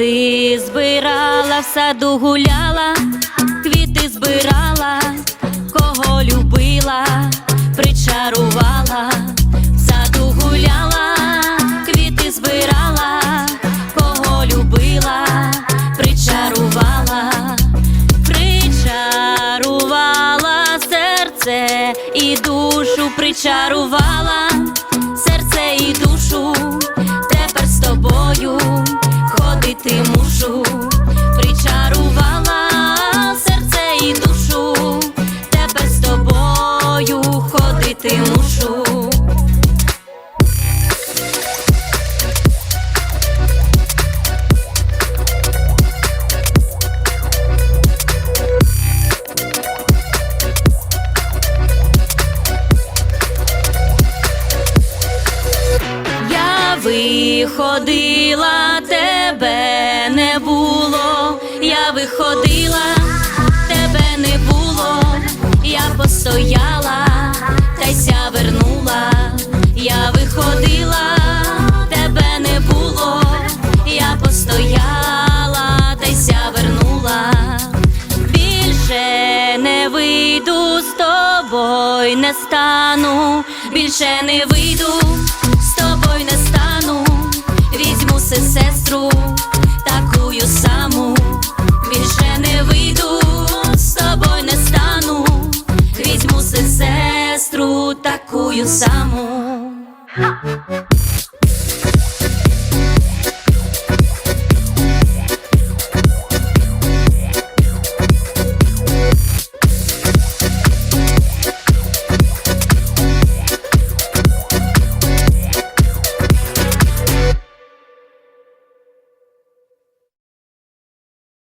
Квіти збирала, в саду гуляла, квіти збирала, кого любила, причарувала, в саду гуляла, квіти збирала, кого любила, причарувала, причарувала серце і душу причарувала, серце і душу, тепер з тобою мушу. Я виходила, тебе тобою, не стану, більше не вийду, з тобою не стану, візьму се сестру, такую саму, більше не вийду, з тобою не стану, візьму се сестру, такую саму.